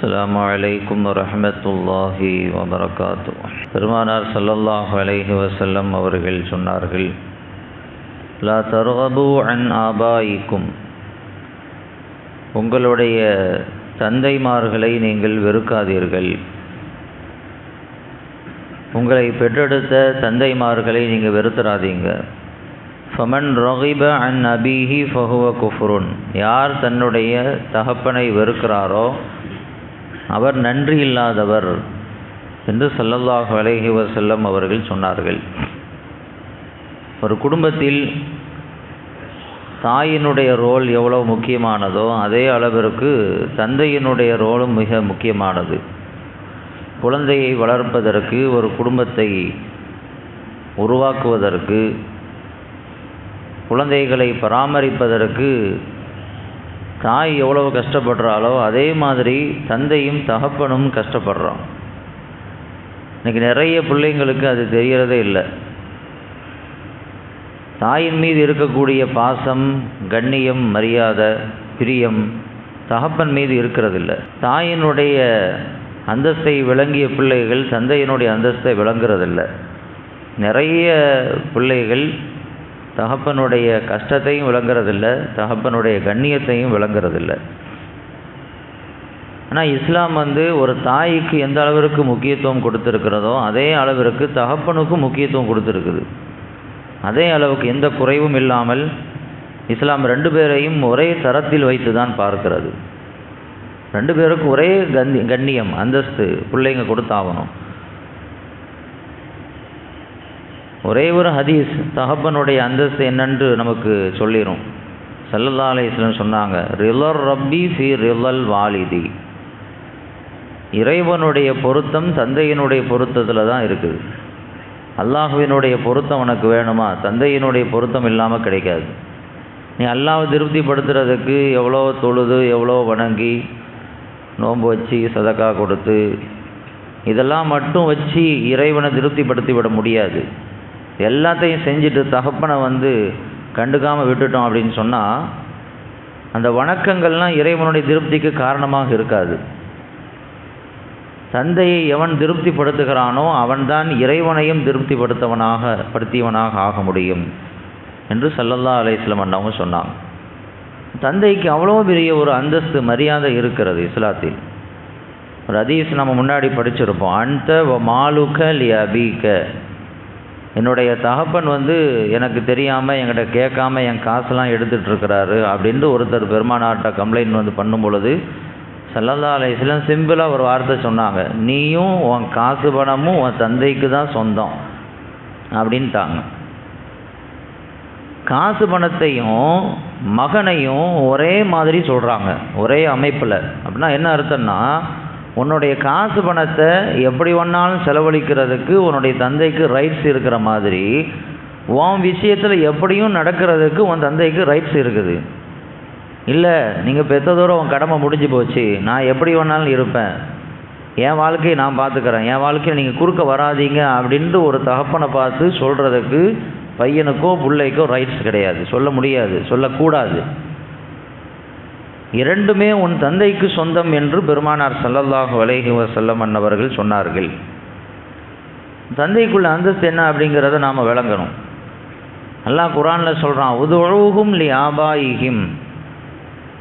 அஸ்லாம் வலைக்கம் வரமத்துல்லாஹி வபரகாத்து. பெருமானார் சல்லல்லாஹ் அலைஹி வசல்லம் அவர்கள் சொன்னார்கள் லா தருகபு அன் ஆபாய்க்கும். உங்களுடைய தந்தைமார்களை நீங்கள் வெறுக்காதீர்கள். உங்களை பெற்றெடுத்த தந்தைமார்களை நீங்கள் வெறுத்துறாதீங்க. ஃபமன் ரொஹிப அன் அபீஹி ஃபஹுவ குஃபுருன். யார் தன்னுடைய தகப்பனை வெறுக்கிறாரோ அவர் நன்றி இல்லாதவர் என்று சல்லல்லாஹு அலைஹி வஸல்லம் அவர்கள் சொன்னார்கள். ஒரு குடும்பத்தில் தாயினுடைய ரோல் எவ்வளோ முக்கியமானதோ அதே அளவிற்கு தந்தையினுடைய ரோலும் மிக முக்கியமானது. குழந்தையை வளர்ப்பதற்கு ஒரு குடும்பத்தை உருவாக்குவதற்கு குழந்தைகளை பராமரிப்பதற்கு தாய் எவ்வளவு கஷ்டப்படுறாளோ அதே மாதிரி தந்தையும் தகப்பனும் கஷ்டப்படுறான். இன்றைக்கி நிறைய பிள்ளைங்களுக்கு அது தெரியறதே இல்லை. தாயின் மீது இருக்கக்கூடிய பாசம் கண்ணியம் மரியாதை பிரியம் தகப்பன் மீது இருக்கிறதில்ல. தாயினுடைய அந்தஸ்தை விளங்கிய பிள்ளைகள் தந்தையினுடைய அந்தஸ்தை விளங்குறதில்லை. நிறைய பிள்ளைகள் தகப்பனுடைய கஷ்டத்தையும் விளங்குறதில்ல தகப்பனுடைய கண்ணியத்தையும் விளங்குறதில்ல. ஆனால் இஸ்லாம் வந்து ஒரு தாய்க்கு எந்த அளவிற்கு முக்கியத்துவம் கொடுத்துருக்கிறதோ அதே அளவிற்கு தகப்பனுக்கும் முக்கியத்துவம் கொடுத்துருக்குது. அதே அளவுக்கு எந்த குறைவும் இல்லாமல் இஸ்லாம் ரெண்டு பேரையும் ஒரே தரத்தில் வைத்து தான் பார்க்கிறது. ரெண்டு பேருக்கும் ஒரே கண்ணியம் அந்தஸ்து பிள்ளைங்க கொடுத்தாகணும். ஒரே ஒரு ஹதீஸ் தகப்பனுடைய அந்தஸ்து என்னென்று நமக்கு சொல்லிடும் சல்லல்லா அலிஸ்லம் சொன்னாங்க ரிலர் ரப்பி ஃபி ரிலல் வாலிதி. இறைவனுடைய பொருத்தம் தந்தையினுடைய பொருத்தத்தில் தான் இருக்குது. அல்லாஹுவினுடைய பொருத்தம் உனக்கு வேணுமா? தந்தையினுடைய பொருத்தம் இல்லாமல் கிடைக்காது. நீ அல்லாவை திருப்திப்படுத்துறதுக்கு எவ்வளோ தொழுது எவ்வளோ வணங்கி நோன்பு வச்சு சதக்கா கொடுத்து இதெல்லாம் மட்டும் வச்சு இறைவனை திருப்திப்படுத்தி விட முடியாது. எல்லாத்தையும் செஞ்சுட்டு தகப்பனை வந்து கண்டுக்காமல் விட்டுட்டோம் அப்படின்னு சொன்னால் அந்த வணக்கங்கள்லாம் இறைவனுடைய திருப்திக்கு காரணமாக இருக்காது. தந்தையை எவன் திருப்திப்படுத்துகிறானோ அவன்தான் இறைவனையும் திருப்திப்படுத்தவனாக படுத்தியவனாக ஆக முடியும் என்று சல்லல்லா அலையம் அண்ணவங்க சொன்னாங்க. தந்தைக்கு அவ்வளோ பெரிய ஒரு அந்தஸ்து மரியாதை இருக்கிறது இஸ்லாத்தில். ஒரு அதீஸ் நம்ம முன்னாடி படிச்சிருப்போம். அந்த மாலுக லியபிக என்னுடைய தகப்பன் வந்து எனக்கு தெரியாமல் என்கிட்ட கேட்காம என் காசெல்லாம் எடுத்துகிட்டு இருக்கிறாரு அப்படின்ட்டு ஒருத்தர் பெருமானாட்ட கம்ப்ளைண்ட் வந்து பண்ணும் பொழுது சல்லல்லா அலையம் சிம்பிளாக ஒரு வார்த்தை சொன்னாங்க. நீயும் உன் காசு பணமும் உன் தந்தைக்கு தான் சொந்தம் அப்படின்ட்டாங்க. காசு பணத்தையும் மகனையும் ஒரே மாதிரி சொல்கிறாங்க ஒரே அமைப்பில். அப்படின்னா என்ன அர்த்தம்னா உன்னுடைய காசு பணத்தை எப்படி வேணாலும் செலவழிக்கிறதுக்கு உன்னுடைய தந்தைக்கு ரைட்ஸ் இருக்கிற மாதிரி உன் விஷயத்தில் எப்படியும் நடக்கிறதுக்கு உன் தந்தைக்கு ரைட்ஸ் இருக்குது. இல்லை நீங்கள் பெற்றதோட உன் கடமை முடிஞ்சு போச்சு நான் எப்படி வேணாலும் இருப்பேன். என் வாழ்க்கையை நான் பார்த்துக்கிறேன். என் வாழ்க்கையை நீங்கள் குறுக்க வராதீங்க அப்படின்ட்டு ஒரு தகப்பனை பார்த்து சொல்கிறதுக்கு பையனுக்கோ பிள்ளைக்கோ ரைட்ஸ் கிடையாது. சொல்ல முடியாது. சொல்லக்கூடாது. இரண்டுமே உன் தந்தைக்கு சொந்தம் என்று பெருமானார் சல்லல்லாஹு அலைஹி வசல்லம் அன்னவர்கள் சொன்னார்கள். தந்தைக்குள்ள அந்தஸ்து என்ன அப்படிங்கிறத நாம் விளங்கணும். அல்லாஹ் குரானில் சொல்கிறான் உதுழுகும் லி ஆபாயிஹிம்.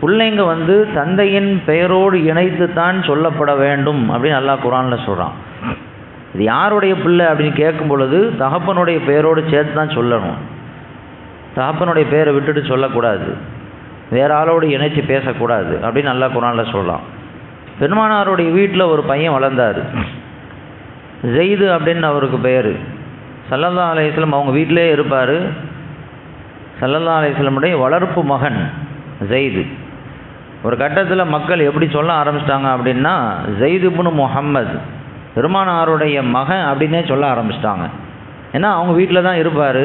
பிள்ளைங்க வந்து தந்தையின் பெயரோடு இணைத்து தான் சொல்லப்பட வேண்டும் அப்படின்னு அல்லாஹ் குரானில் சொல்கிறான் இது யாருடைய பிள்ளை அப்படின்னு கேட்கும் பொழுது தகப்பனுடைய பெயரோடு சேர்த்து தான் சொல்லணும். தகப்பனுடைய பெயரை விட்டுட்டு சொல்லக்கூடாது. வேற ஆளோடு இணைச்சி பேசக்கூடாது அப்படின்னு நல்லா குரானில் சொல்லலாம். பெருமானாருடைய வீட்டில் ஒரு பையன் வளர்ந்தார். ஜெயிது அப்படின்னு அவருக்கு பெயர். சல்லல்லா அலையம் அவங்க வீட்டிலே இருப்பார். சல்லல்லா அலையமுடைய வளர்ப்பு மகன் ஜெயிது. ஒரு கட்டத்தில் மக்கள் எப்படி சொல்ல ஆரம்பிச்சிட்டாங்க அப்படின்னா ஜெயிதுபுனு முகம்மது பெருமானாருடைய மகன் அப்படின்னே சொல்ல ஆரம்பிச்சிட்டாங்க. ஏன்னா அவங்க வீட்டில் தான் இருப்பார்.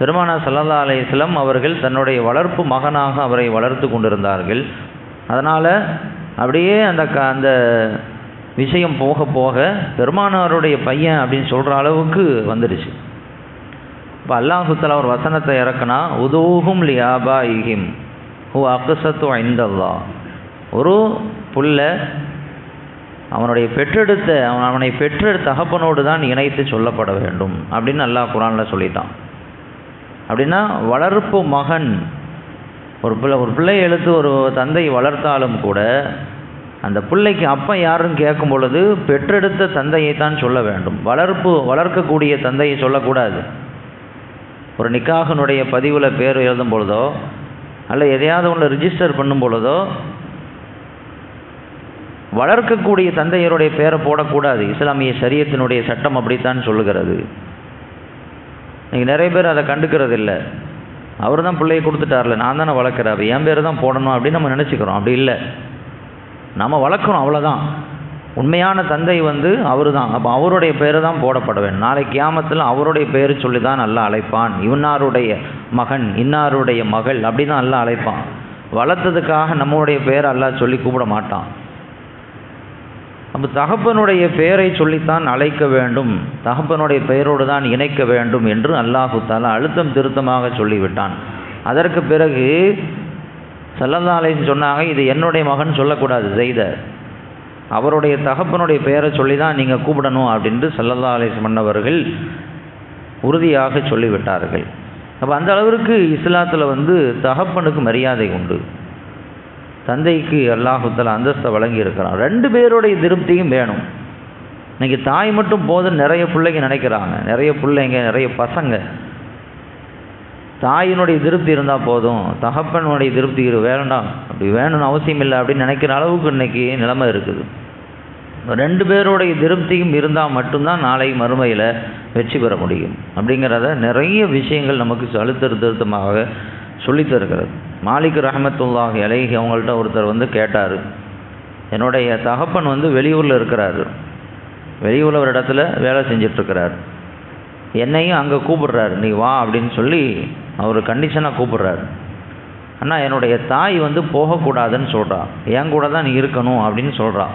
பெருமானா சல்லா அலையம் அவர்கள் தன்னுடைய வளர்ப்பு மகனாக அவரை வளர்த்து கொண்டிருந்தார்கள். அதனால் அப்படியே அந்த க அந்த விஷயம் போக போக பெருமானாருடைய பையன் அப்படின்னு சொல்கிற அளவுக்கு வந்துடுச்சு. இப்போ அல்லாஹுத்தலா ஒரு வசனத்தை இறக்குனா உதூகும் லியாபா இஹிம் ஹூ அக்சத்து ஐந்தல்லா ஒரு புல்ல அவனுடைய பெற்றெடுத்த அவன் அவனை பெற்றெடுத்த தகப்பனோடு தான் இணைத்து சொல்லப்பட வேண்டும் அப்படின்னு அல்லாஹ் குரானில் சொல்லிட்டான். அப்படின்னா வளர்ப்பு மகன். ஒரு பிள்ளை ஒரு பிள்ளையை எழுத்து ஒரு தந்தை வளர்த்தாலும் கூட அந்த பிள்ளைக்கு அப்பா யாருன்னு கேட்கும் பொழுது பெற்றெடுத்த தந்தையை தான் சொல்ல வேண்டும். வளர்ப்பு வளர்க்கக்கூடிய தந்தையை சொல்லக்கூடாது. ஒரு நிக்காகனுடைய பதிவில் பேர் எழுதும் பொழுதோ அல்ல எதையாவது ஒன்று ரிஜிஸ்டர் பண்ணும் பொழுதோ வளர்க்கக்கூடிய தந்தையருடைய பேரை போடக்கூடாது. இஸ்லாமிய சரியத்தினுடைய சட்டம் அப்படித்தான் சொல்லுகிறது. இன்றைக்கி நிறைய பேர் அதை கண்டுக்கிறது இல்லை அவர் தான் பிள்ளையை கொடுத்துட்டார்ல நான் தானே வளர்க்குறாரு என் பேர் தான் போடணும் அப்படின்னு நம்ம நினச்சிக்கிறோம். அப்படி இல்லை. நம்ம வளர்க்கணும் அவ்வளோதான் உண்மையான தந்தை வந்து அவர் தான் அப்போ அவருடைய பேர் தான் போடப்பட வேண்டும். நாளைக்கு கியாமத்தில் அவருடைய பேர் சொல்லி தான் நல்லா அழைப்பான். இன்னாருடைய மகன் இன்னாருடைய மகள் அப்படி தான் நல்லா அழைப்பான். வளர்த்ததுக்காக நம்மளுடைய பேர் அல்லாஹ் சொல்லி கூப்பிட மாட்டான். அப்போ தகப்பனுடைய பெயரை சொல்லித்தான் அழைக்க வேண்டும். தகப்பனுடைய பெயரோடு தான் இணைக்க வேண்டும் என்று அல்லாஹு தாலா அழுத்தம் திருத்தமாக சொல்லிவிட்டான். அதற்கு பிறகு செல்லந்தாலேன்னு சொன்னாங்க இது என்னுடைய மகன் சொல்லக்கூடாது செய்த அவருடைய தகப்பனுடைய பெயரை சொல்லி தான் நீங்கள் கூப்பிடணும் அப்படின்ட்டு சல்லல்லா மன்னவர்கள் உறுதியாக சொல்லிவிட்டார்கள். அப்போ அந்த அளவிற்கு இஸ்லாத்தில் வந்து தகப்பனுக்கு மரியாதை உண்டு. தந்தைக்கு அல்லாஹுத்தல அந்தஸ்தை வழங்கி இருக்கிறான் ரெண்டு பேருடைய திருப்தியும் வேணும். இன்னைக்கு தாய் மட்டும் போதும் நிறைய பிள்ளைங்க நினைக்கிறாங்க. நிறைய பிள்ளைங்க நிறைய பசங்க. தாயினுடைய திருப்தி இருந்தால் போதும். தகப்பனுடைய திருப்தி வேண்டாம். அப்படி வேணும்னு அவசியம் இல்லை அப்படின்னு நினைக்கிற அளவுக்கு இன்னைக்கு நிலைமை இருக்குது. ரெண்டு பேருடைய திருப்தியும் இருந்தால் மட்டும்தான் நாளை மறுமையில் வெற்றி பெற முடியும். அப்படிங்கிறத நிறைய விஷயங்கள் நமக்கு அழுத்தறு சொல்லி தருகிறது. மாலிக் ரஹமத்துல்லாஹ் அலைஹி அவங்கள்ட்ட ஒருத்தர் வந்து கேட்டார். என்னுடைய தகப்பன் வந்து வெளியூரில் இருக்கிறாரு. வெளியூரில் ஒரு இடத்துல வேலை செஞ்சிட்ருக்கிறார். என்னையும் அங்கே கூப்பிடுறாரு. நீ வா அப்படின்னு சொல்லி அவர் கண்டிஷனாக கூப்பிடுறாரு. ஆனால் என்னுடைய தாய் வந்து போகக்கூடாதுன்னு சொல்கிறான் என் கூட தான் நீ இருக்கணும் அப்படின்னு சொல்கிறான்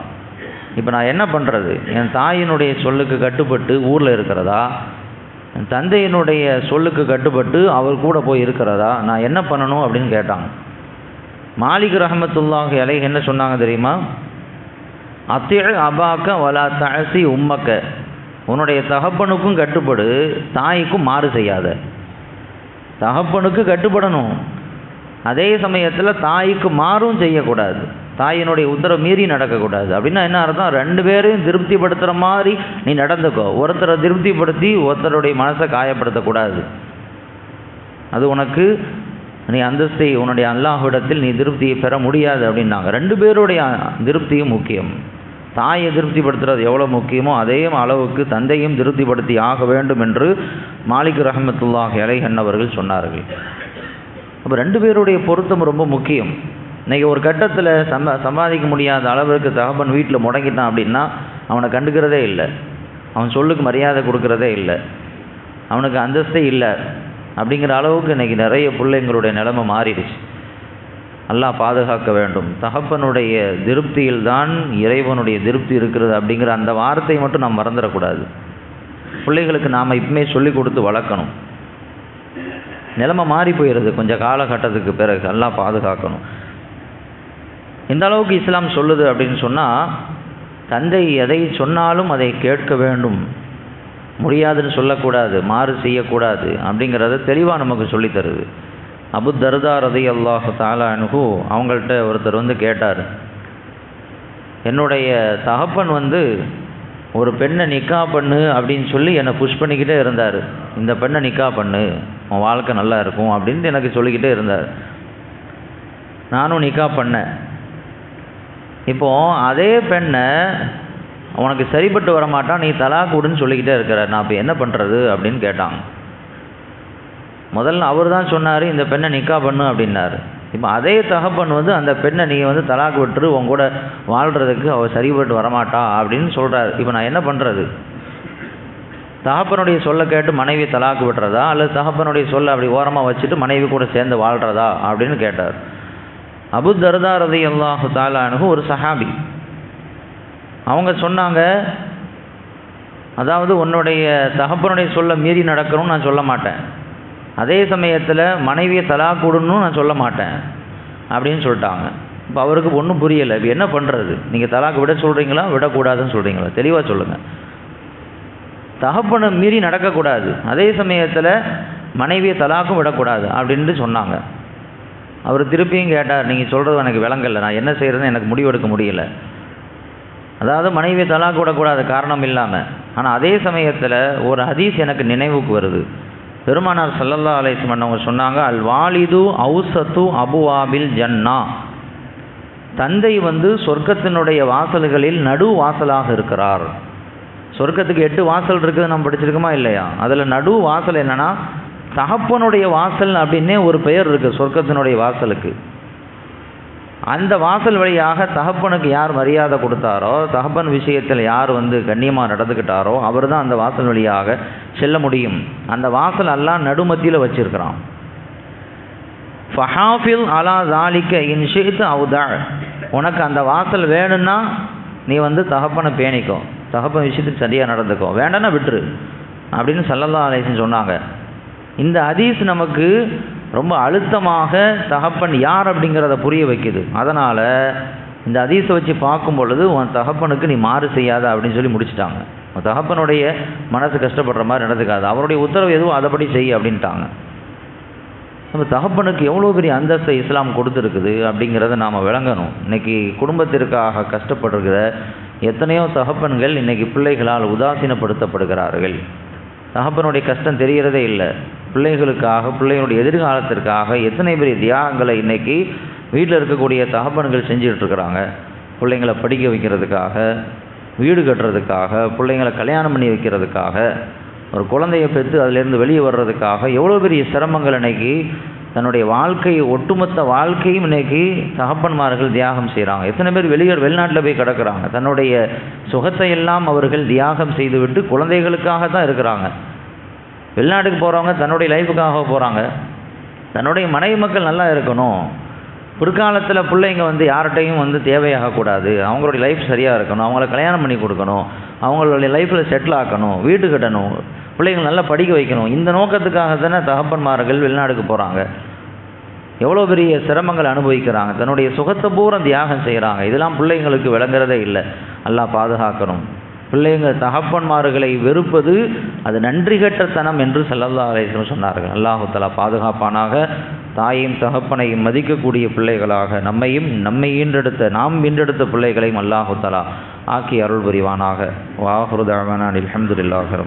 இப்போ நான் என்ன பண்ணுறது என் தாயினுடைய சொல்லுக்கு கட்டுப்பட்டு ஊரில் இருக்கிறதா? தந்தையினுடைய சொல்லுக்கு கட்டுப்பட்டு அவர் கூட போய் இருக்கிறதா? நான் என்ன பண்ணணும் அப்படின்னு கேட்டாங்க. மாலிக் ரஹமத்துல்லாஹ் அலை என்ன சொன்னாங்க தெரியுமா? அத்திழ அபாக்க வலா தழசி உம்மக்க. உன்னுடைய தகப்பனுக்கும் கட்டுப்படு தாய்க்கும் மாறு செய்யாத. தகப்பனுக்கு கட்டுப்படணும். அதே சமயத்தில் தாய்க்கு மாறும் செய்யக்கூடாது. தாயினுடைய உத்தரவு மீறி நடக்கக்கூடாது. அப்படின்னா என்ன அர்த்தம்? ரெண்டு பேரையும் திருப்திப்படுத்துகிற மாதிரி நீ நடந்துக்கோ. ஒருத்தரை திருப்திப்படுத்தி ஒருத்தருடைய மனசை காயப்படுத்தக்கூடாது. அது உனக்கு நீ அந்தஸ்தை உன்னுடைய அல்லாஹ்விடத்தில் நீ திருப்தியை பெற முடியாது அப்படின்னாங்க. ரெண்டு பேருடைய திருப்தியும் முக்கியம். தாயை திருப்திப்படுத்துறது எவ்வளோ முக்கியமோ அதே அளவுக்கு தந்தையும் திருப்திப்படுத்தி ஆக வேண்டும் என்று மாலிக் ரஹமத்துல்லாஹ் அலைஹன் அவர்கள் சொன்னார்கள். அப்போ ரெண்டு பேருடைய பொருத்தம் ரொம்ப முக்கியம். இன்றைக்கி ஒரு கட்டத்தில் சம்பா சம்பாதிக்க முடியாத அளவிற்கு தகப்பன் வீட்டில் முடங்கிட்டான் அப்படின்னா அவனை கண்டுக்கிறதே இல்லை. அவன் சொல்லுக்கு மரியாதை கொடுக்கறதே இல்லை. அவனுக்கு அந்தஸ்தே இல்லை. அப்படிங்கிற அளவுக்கு இன்றைக்கி நிறைய பிள்ளைங்களுடைய நிலைமை மாறிடுச்சு. நல்லா பாதுகாக்க வேண்டும். தகப்பனுடைய திருப்தியில் தான் இறைவனுடைய திருப்தி இருக்கிறது அப்படிங்கிற அந்த வார்த்தையை மட்டும் நாம் மறந்துடக்கூடாது. பிள்ளைகளுக்கு நாம் இப்பவுமே சொல்லி கொடுத்து வளர்க்கணும். நிலைமை மாறி போயிடுது கொஞ்சம் காலகட்டத்துக்கு பிறகு எல்லாம் பாதுகாக்கணும். இந்த அளவுக்கு இஸ்லாம் சொல்லுது அப்படின்னு சொன்னால் தந்தை எதை சொன்னாலும் அதை கேட்க வேண்டும். முடியாதுன்னு சொல்லக்கூடாது மாறு செய்யக்கூடாது அப்படிங்கிறத தெளிவாக நமக்கு சொல்லித் தருது. அபு தர்தா ரதி அல்லாஹு தாலானுகு அவங்கள்ட்ட ஒருத்தர் வந்து கேட்டார். என்னுடைய தகப்பன் வந்து ஒரு பெண்ணை நிக்கா பண்ணு அப்படின்னு சொல்லி என்னை புஷ் பண்ணிக்கிட்டே இருந்தார். இந்த பெண்ணை நிக்கா பண்ணு உன் வாழ்க்கை நல்லா இருக்கும் அப்படின்ட்டு எனக்கு சொல்லிக்கிட்டே இருந்தார். நானும் நிக்கா பண்ணேன். இப்போ அதே பெண்ணை உனக்கு சரிப்பட்டு வர மாட்டான் நீ தலாக் விடுன்னு சொல்லிக்கிட்டே இருக்கிற. நான் இப்போ என்ன பண்ணுறது அப்படின்னு கேட்டாங்க. முதல்ல அவர் தான் சொன்னார் இந்த பெண்ணை நிக்கா பண்ணு அப்படின்னாரு. இப்போ அதே தகப்பன் வந்து அந்த பெண்ணை நீங்கள் வந்து தலாக்கு விட்டுரு உன் கூட வாழ்கிறதுக்கு அவள் சரிப்பட்டு வரமாட்டா அப்படின்னு சொல்கிறாரு இப்போ நான் என்ன பண்ணுறது தகப்பனுடைய சொல்ல கேட்டு மனைவி தலாக்கு விட்டுறதா அல்லது தகப்பனுடைய சொல்ல அப்படி ஓரமாக வச்சுட்டு மனைவி கூட சேர்ந்து வாழ்கிறதா அப்படின்னு கேட்டார். அபு தர்தா ரதி அல்லாஹு தாலானுக்கு ஒரு சஹாபி. அவங்க சொன்னாங்க அதாவது உன்னுடைய தகப்பனுடைய சொல்ல மீறி நடக்கணும்னு நான் சொல்ல மாட்டேன். அதே சமயத்தில் மனைவியை தலா விடணும்னு நான் சொல்ல மாட்டேன் அப்படின்னு சொல்லிட்டாங்க. இப்போ அவருக்கு ஒன்றும் புரியலை. இப்போ என்ன பண்ணுறது நீங்கள் தலாக்கு விட சொல்கிறீங்களா விடக்கூடாதுன்னு சொல்கிறீங்களா தெளிவாக சொல்லுங்கள் தகப்பனை மீறி நடக்கக்கூடாது. அதே சமயத்தில் மனைவியை தலாக்கும் விடக்கூடாது அப்படின்ட்டு சொன்னாங்க. அவர் திருப்பியும் கேட்டார் நீங்கள் சொல்கிறது எனக்கு விளங்கலை. நான் என்ன செய்கிறதுன்னு எனக்கு முடிவெடுக்க முடியல. அதாவது மனைவியை தலாக்கு விடக்கூடாது காரணம் இல்லாமல் ஆனால் அதே சமயத்தில் ஒரு ஹதீஸ் எனக்கு நினைவுக்கு வருது. பெருமானார் சல்லல்லா அலைஸ்மன் அவங்க சொன்னாங்க அல் வாலிது அவுசத்து அபுவாபில் ஜன்னா. தந்தை வந்து சொர்க்கத்தினுடைய வாசல்களில் நடு வாசலாக இருக்கிறார். சொர்க்கத்துக்கு எட்டு வாசல் இருக்குது நம்ம படிச்சிருக்கோமா இல்லையா? அதில் நடு வாசல் என்னன்னா தகப்பனுடைய வாசல் அப்படின்னே ஒரு பெயர் இருக்குது சொர்க்கத்தினுடைய வாசலுக்கு. அந்த வாசல் வழியாக தகப்பனுக்கு யார் மரியாதை கொடுத்தாரோ தகப்பன் விஷயத்தில் யார் வந்து கண்ணியமாக நடந்துக்கிட்டாரோ அவர் தான் அந்த வாசல் வழியாக செல்ல முடியும். அந்த வாசல் எல்லாம் நடுமத்தியில் வச்சிருக்கிறான். ஃபஹாஃபில் அலா தாலிக்க இன்ஷித்து அவுதா உனக்கு அந்த வாசல் வேணும்னா நீ வந்து தகப்பனை பேணிக்கோ. தகப்பன் விஷயத்துக்கு சரியாக நடந்துக்கோ. வேண்டாம்னா விட்டுரு. அப்படின்னு சல்லல்லா அலேசன் சொன்னாங்க. இந்த ஹதீஸ் நமக்கு ரொம்ப அழுத்தமாக தகப்பன் யார் அப்படிங்கிறத புரிய வைக்குது. அதனால் இந்த ஹதீஸை வச்சு பார்க்கும் பொழுது உன் தகப்பனுக்கு நீ மாறு செய்யாத அப்படின்னு சொல்லி முடிச்சிட்டாங்க. உன் தகப்பனுடைய மனசு கஷ்டப்படுற மாதிரி நடந்துக்காது. அவருடைய உத்தரவு எதுவும் அதைப்படி செய் அப்படின்ட்டாங்க. நம்ம தகப்பனுக்கு எவ்வளோ பெரிய அந்தஸ்தை இஸ்லாம் கொடுத்துருக்குது அப்படிங்கிறத நாம் விளங்கணும். இன்றைக்கி குடும்பத்திற்காக கஷ்டப்படுகிற எத்தனையோ தகப்பன்கள் இன்றைக்கி பிள்ளைகளால் உதாசீனப்படுத்தப்படுகிறார்கள். தகப்பனுடைய கஷ்டம் தெரிகிறதே இல்லை. பிள்ளைகளுக்காக பிள்ளைகளுடைய எதிர்காலத்திற்காக எத்தனை பெரிய தியாகங்களை இன்றைக்கி வீட்டில் இருக்கக்கூடிய தகப்பன்கள் செஞ்சிட்ருக்கிறாங்க பிள்ளைங்களை படிக்க வைக்கிறதுக்காக வீடு கட்டுறதுக்காக பிள்ளைங்களை கல்யாணம் பண்ணி வைக்கிறதுக்காக ஒரு குழந்தையை பெற்று அதிலேருந்து வெளியே வர்றதுக்காக எவ்வளோ பெரிய சிரமங்கள் இன்றைக்கி தன்னுடைய வாழ்க்கை ஒட்டுமொத்த வாழ்க்கையும் இன்னைக்கு தகப்பன்மார்கள் தியாகம் செய்கிறாங்க எத்தனை பேர் வெளியூர் வெளிநாட்டில் போய் கிடக்குறாங்க. தன்னுடைய சுகத்தை எல்லாம் அவர்கள் தியாகம் செய்துவிட்டு குழந்தைகளுக்காக தான் இருக்கிறாங்க. வெளிநாட்டுக்கு போகிறவங்க தன்னுடைய லைஃபுக்காக போகிறாங்க தன்னுடைய மனைவி மக்கள் நல்லா இருக்கணும். பிற்காலத்தில் பிள்ளைங்க வந்து யார்கிட்டையும் வந்து தேவையாகக்கூடாது அவங்களுடைய லைஃப் சரியாக இருக்கணும். அவங்கள கல்யாணம் பண்ணி கொடுக்கணும். அவங்களுடைய லைஃப்பில் செட்டில் ஆக்கணும். வீடு கட்டணும். பிள்ளைங்களை நல்லா படிக்க வைக்கணும். இந்த நோக்கத்துக்காக தானே தகப்பன்மார்கள் வெளிநாடுக்கு போகிறாங்க எவ்வளோ பெரிய சிரமங்களை அனுபவிக்கிறாங்க? தன்னுடைய சுகத்தை பூரம் தியாகம் செய்கிறாங்க இதெல்லாம் பிள்ளைங்களுக்கு விளங்குறதே இல்லை. எல்லாம் பாதுகாக்கணும். பிள்ளைங்க தகப்பன்மார்களை வெறுப்பது அது நன்றி கெட்டத்தனம் என்று சல்லல்லா சொன்னார்கள். அல்லாஹுத்தலா பாதுகாப்பானாக தாயையும் தகப்பனையும் மதிக்கக்கூடிய பிள்ளைகளாக நம்மையும் நம்மை ஈன்றெடுத்த நாம் ஈன்றெடுத்த பிள்ளைகளையும் அல்லாஹுத்தலா ஆக்கி அருள் புரிவானாக. வாஹுருதாமனான் அலமதுல்லாஹரம்